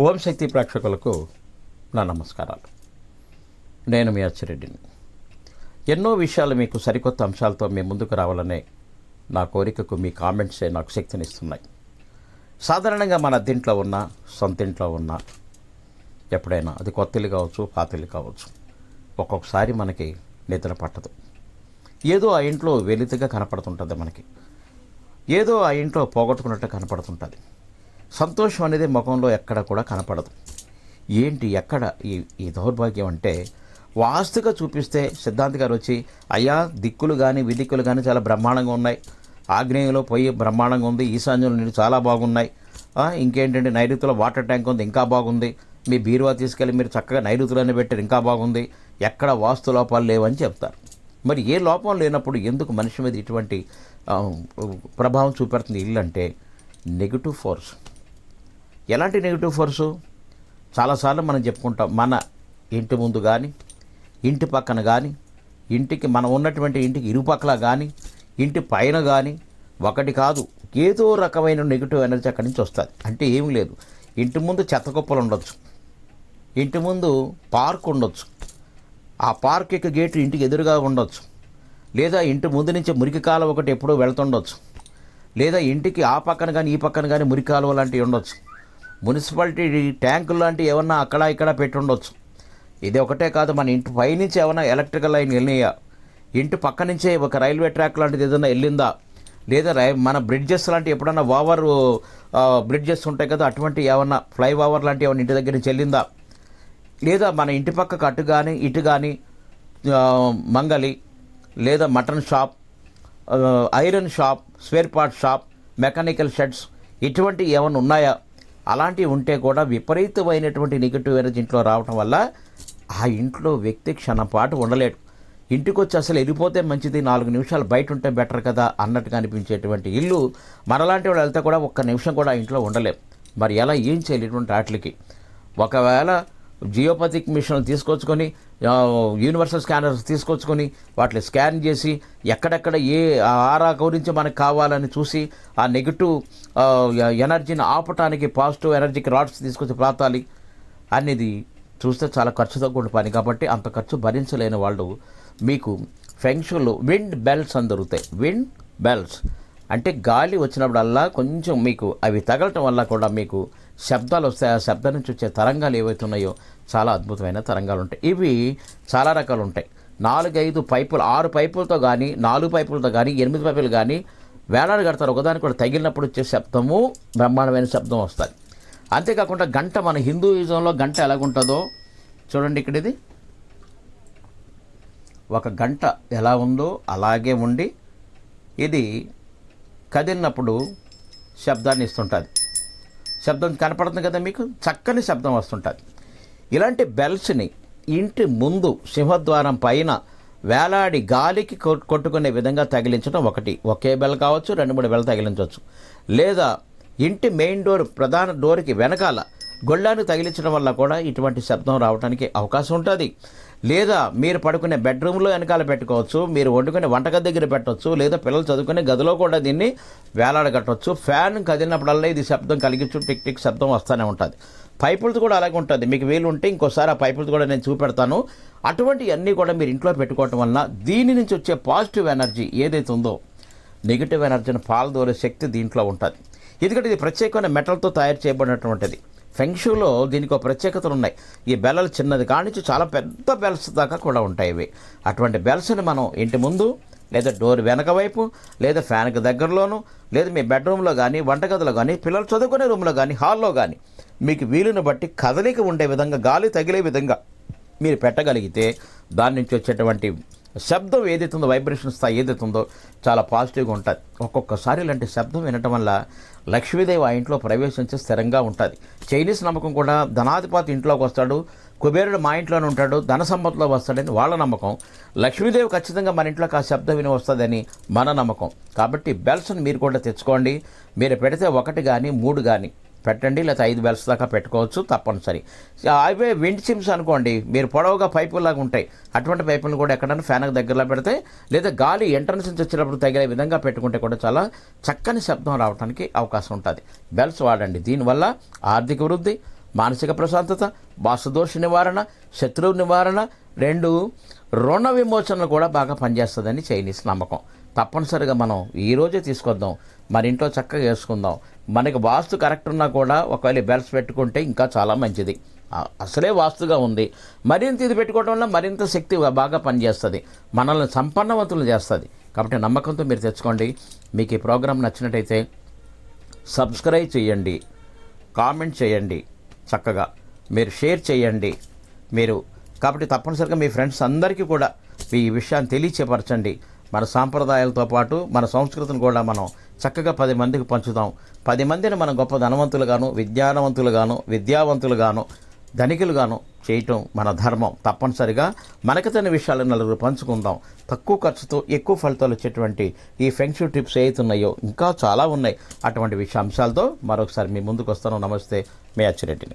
ఓం శక్తి ప్రేక్షకులకు నా నమస్కారాలు. నేను మీ అచ్చిరెడ్డిని. ఎన్నో విషయాలు మీకు సరికొత్త అంశాలతో మీ ముందుకు రావాలనే నా కోరికకు మీ కామెంట్సే నాకు శక్తినిస్తున్నాయి. సాధారణంగా మన దీంట్లో ఉన్న సొంతింట్లో ఉన్న ఎప్పుడైనా అది కొత్తలు కావచ్చు పాతలు కావచ్చు ఒక్కొక్కసారి మనకి నిద్ర పట్టదు. ఏదో ఆ ఇంట్లో వెలితిగా కనపడుతుంటుంది మనకి. ఏదో ఆ ఇంట్లో పోగొట్టుకున్నట్టు కనపడుతుంటుంది. సంతోషం అనేది ముఖంలో ఎక్కడ కూడా కనపడదు. ఏంటి ఎక్కడ ఈ ఈ దౌర్భాగ్యం అంటే వాస్తుగా చూపిస్తే సిద్ధాంత్ గారు వచ్చి అయ్యా దిక్కులు కానీ విదిక్కులు కానీ చాలా బ్రహ్మాండంగా ఉన్నాయి. ఆగ్నేయంలో పోయి బ్రహ్మాండంగా ఉంది. ఈశాన్యంలో నీళ్ళు చాలా బాగున్నాయి. ఇంకేంటంటే నైరుతిలో వాటర్ ట్యాంక్ ఉంది ఇంకా బాగుంది. మీ బీరువా తీసుకెళ్ళి మీరు చక్కగా నైరుతిలోనే పెట్టారు ఇంకా బాగుంది. ఎక్కడ వాస్తు లోపాలు లేవని చెప్తారు. మరి ఏ లోపం లేనప్పుడు ఎందుకు మనిషి మీద ఇటువంటి ప్రభావం చూపెడుతుంది? ఇల్లు అంటే నెగిటివ్ ఫోర్స్ ఎలాంటి నెగిటివ్ ఫోర్సు చాలాసార్లు మనం చెప్పుకుంటాం మన ఇంటి ముందు కానీ ఇంటి పక్కన కానీ ఇంటికి మనం ఉన్నటువంటి ఇంటికి ఇరుపక్కల కానీ ఇంటి పైన కానీ ఒకటి కాదు ఏదో రకమైన నెగిటివ్ ఎనర్జీ అక్కడి నుంచి వస్తుంది. అంటే ఏమీ లేదు. ఇంటి ముందు చెత్త కుప్పలు ఉండొచ్చు. ఇంటి ముందు పార్క్ ఉండొచ్చు. ఆ పార్క్ యొక్క గేటు ఇంటికి ఎదురుగా ఉండొచ్చు. లేదా ఇంటి ముందు నుంచి మురికి కాలువ ఒకటి ఎప్పుడూ వెళ్తుండొచ్చు. లేదా ఇంటికి ఆ పక్కన కానీ ఈ పక్కన కానీ మురికి కాలువ లాంటివి ఉండొచ్చు. మున్సిపాలిటీ ట్యాంకులు లాంటివి ఏమన్నా అక్కడ ఇక్కడ పెట్టి ఉండొచ్చు ఇది ఒకటే కాదు మన ఇంటి పైనుంచి ఏమైనా ఎలక్ట్రికల్ లైన్ వెళ్ళినాయా? ఇంటి పక్క నుంచే ఒక రైల్వే ట్రాక్ లాంటిది ఏదైనా వెళ్ళిందా? లేదా రై మన బ్రిడ్జెస్ లాంటి ఎప్పుడన్నా ఓవర్ బ్రిడ్జెస్ ఉంటాయి కదా అటువంటి ఏమన్నా ఫ్లై ఓవర్ లాంటివి ఏమన్నా ఇంటి దగ్గర నుంచి వెళ్ళిందా? లేదా మన ఇంటి పక్కకు అటు కానీ ఇటు కానీ మంగలి లేదా mutton shop iron shop spare part shop mechanical sheds ఇటువంటి ఏమైనా ఉన్నాయా? అలాంటివి ఉంటే కూడా విపరీతమైనటువంటి నెగిటివ్ ఎనర్జీ ఇంట్లో రావటం వల్ల ఆ ఇంట్లో వ్యక్తి క్షణపాటు ఉండలేడు. ఇంటికి వచ్చి అసలు వెళ్ళిపోతే మంచిది నాలుగు నిమిషాలు బయట ఉంటే బెటర్ కదా అన్నట్టుగా అనిపించేటువంటి ఇల్లు మనలాంటి వాళ్ళు వెళ్తే కూడా ఒక్క నిమిషం కూడా ఇంట్లో ఉండలేం. మరి ఎలా ఏం చేయలేటువంటి వాటికి? ఒకవేళ జియోపతిక్ మిషన్ తీసుకొచ్చుకొని యూనివర్సల్ స్కానర్స్ తీసుకొచ్చుకొని వాటిని స్కాన్ చేసి ఎక్కడెక్కడ ఏ ఆ ఆరా గురించి మనకు కావాలని చూసి ఆ నెగిటివ్ ఎనర్జీని ఆపటానికి పాజిటివ్ ఎనర్జీకి రాడ్స్ తీసుకొచ్చి ప్రాతాలి అనేది చూస్తే చాలా ఖర్చుతో కూడిన పని. కాబట్టి అంత ఖర్చు భరించలేని వాళ్ళు మీకు ఫెంక్షన్లు విండ్ బెల్స్ అని దొరుకుతాయి. విండ్ బెల్స్ అంటే గాలి వచ్చినప్పుడల్లా కొంచెం మీకు అవి తగలటం వల్ల కూడా మీకు శబ్దాలు వస్తాయి ఆ శబ్దం నుంచి వచ్చే తరంగాలు ఏవైతే ఉన్నాయో చాలా అద్భుతమైన తరంగాలు ఉంటాయి. ఇవి చాలా రకాలు ఉంటాయి. నాలుగైదు పైపులు ఆరు పైపులతో కానీ నాలుగు పైపులతో కానీ ఎనిమిది పైపులు కానీ వేలాడు కడతారు. ఒకదానికి కూడా తగిలినప్పుడు వచ్చే శబ్దము బ్రహ్మాండమైన శబ్దం వస్తుంది. అంతేకాకుండా గంట మన హిందూయిజంలో గంట ఎలాగుంటుందో చూడండి ఇక్కడ ఇది ఒక గంట ఎలా ఉందో అలాగే ఉండి ఇది కదిలినప్పుడు శబ్దాన్ని ఇస్తుంటుంది. శబ్దం కనపడుతుంది కదా మీకు? చక్కని శబ్దం వస్తుంటుంది. ఇలాంటి బెల్స్ని ఇంటి ముందు సింహద్వారం పైన వేలాడి గాలికి కొట్టుకునే విధంగా తగిలించడం ఒకటి. ఒకే బెల్ కావచ్చు రెండు మూడు బెల్ తగిలించవచ్చు. లేదా ఇంటి మెయిన్ డోర్ ప్రధాన డోర్కి వెనకాల గొళ్ళాన్ని తగిలించడం వల్ల కూడా ఇటువంటి శబ్దం రావడానికి అవకాశం ఉంటుంది. లేదా మీరు పడుకునే బెడ్రూమ్లో వెనకాల పెట్టుకోవచ్చు మీరు వండుకునే వంటగది దగ్గర పెట్టవచ్చు లేదా పిల్లలు చదువుకునే గదిలో కూడా దీన్ని వేలాడగట్టవచ్చు ఫ్యాన్ కదిలినప్పుడల్లా ఇది శబ్దం కలిగించు టిక్ టిక్ శబ్దం వస్తూనే ఉంటుంది. పైపులతో కూడా అలాగే ఉంటుంది. మీకు వీలు ఉంటే ఇంకోసారి ఆ పైపులతో కూడా నేను చూపెడతాను. అటువంటి అన్నీ కూడా మీరు ఇంట్లో పెట్టుకోవటం వలన దీని నుంచి వచ్చే పాజిటివ్ ఎనర్జీ ఏదైతే ఉందో నెగిటివ్ ఎనర్జీని పాల్దోరే శక్తి దీంట్లో ఉంటుంది. ఎందుకంటే ఇది ప్రత్యేకమైన మెటల్తో తయారు చేయబడినటువంటిది. ఫెంక్షూలో దీనికి ఒక ప్రత్యేకతలు ఉన్నాయి. ఈ బెల్లలు చిన్నది కానించి చాలా పెద్ద బెల్స్ దాకా కూడా ఉంటాయి ఇవి. అటువంటి బెల్స్ని మనం ఇంటి ముందు లేదా డోర్ వెనక వైపు లేదా ఫ్యాన్కి దగ్గరలోను లేదా మీ బెడ్రూమ్లో కానీ వంటగదిలో కానీ పిల్లలు చదువుకునే రూమ్లో కానీ హాల్లో కానీ మీకు వీలుని బట్టి కదలిక ఉండే విధంగా గాలి తగిలే విధంగా మీరు పెట్టగలిగితే దాని నుంచి వచ్చేటువంటి శబ్దం ఏదైతే ఉందో వైబ్రేషన్ స్థాయి ఏదైతే ఉందో చాలా పాజిటివ్గా ఉంటుంది. ఒక్కొక్కసారి ఇలాంటి శబ్దం వినటం వల్ల లక్ష్మీదేవి ఆ ఇంట్లో ప్రవేశించి స్థిరంగా ఉంటుంది. చైనీస్ నమ్మకం కూడా ధనాధిపతి ఇంట్లోకి వస్తాడు కుబేరుడు మా ఇంట్లోనే ఉంటాడు ధన సంపదలో వస్తాడని వాళ్ళ నమ్మకం. లక్ష్మీదేవి ఖచ్చితంగా మన ఇంట్లోకి ఆ శబ్దం విని వస్తుందని మన నమ్మకం. కాబట్టి బెల్స్ని మీరు కూడా తెచ్చుకోండి. మీరు పెడితే ఒకటి కానీ మూడు కానీ పెట్టండి లేకపోతే ఐదు బెల్స్ దాకా పెట్టుకోవచ్చు తప్పనిసరి. అవే విండ్ చిమ్స్ అనుకోండి మీరు పొడవుగా పైపులాగా ఉంటాయి. అటువంటి పైపులను కూడా ఎక్కడైనా ఫ్యాన్కి దగ్గరలో పెడితే లేదా గాలి ఎంట్రన్స్ నుంచి వచ్చినప్పుడు తగిలే విధంగా పెట్టుకుంటే కూడా చాలా చక్కని శబ్దం రావడానికి అవకాశం ఉంటుంది. బెల్స్ వాడండి. దీనివల్ల ఆర్థిక వృద్ధి మానసిక ప్రశాంతత వాసుదోష నివారణ శత్రువు నివారణ రెండు రుణ విమోచనలు కూడా బాగా పనిచేస్తుందని చైనీస్ నమ్మకం. తప్పనిసరిగా మనం ఈరోజే తీసుకొద్దాం. మరి ఇంట్లో చక్కగా వేసుకుందాం మనకి వాస్తు కరెక్ట్ ఉన్నా కూడా ఒకవేళ బెల్స్ పెట్టుకుంటే ఇంకా చాలా మంచిది. అసలే వాస్తుగా ఉంది. మరింత ఇది పెట్టుకోవడం వల్ల మరింత శక్తి బాగా పనిచేస్తుంది. మనల్ని సంపన్నవంతులు చేస్తుంది. కాబట్టి నమ్మకంతో మీరు తెచ్చుకోండి. మీకు ఈ ప్రోగ్రాం నచ్చినట్టయితే సబ్స్క్రైబ్ చేయండి. కామెంట్ చేయండి. చక్కగా మీరు షేర్ చేయండి. మీరు కాబట్టి తప్పనిసరిగా మీ ఫ్రెండ్స్ అందరికీ కూడా ఈ విషయాన్ని తెలియచేపరచండి. మన సాంప్రదాయాలతో పాటు మన సంస్కృతిని కూడా మనం చక్కగా పది మందికి పంచుతాం. పది మందిని మనం గొప్ప ధనవంతులుగాను విజ్ఞానవంతులుగాను విద్యావంతులుగాను ధనికులుగాను చేయటం మన ధర్మం. తప్పనిసరిగా మనకు తన విషయాలను నలుగురు పంచుకుందాం. తక్కువ ఖర్చుతో ఎక్కువ ఫలితాలు వచ్చేటువంటి ఈ ఫెంక్షూ టిప్స్ ఏవైతున్నాయో ఇంకా చాలా ఉన్నాయి. అటువంటి విషయ అంశాలతో మరొకసారి మీ ముందుకు వస్తాను. నమస్తే. మీ అచ్చిరెడ్డిని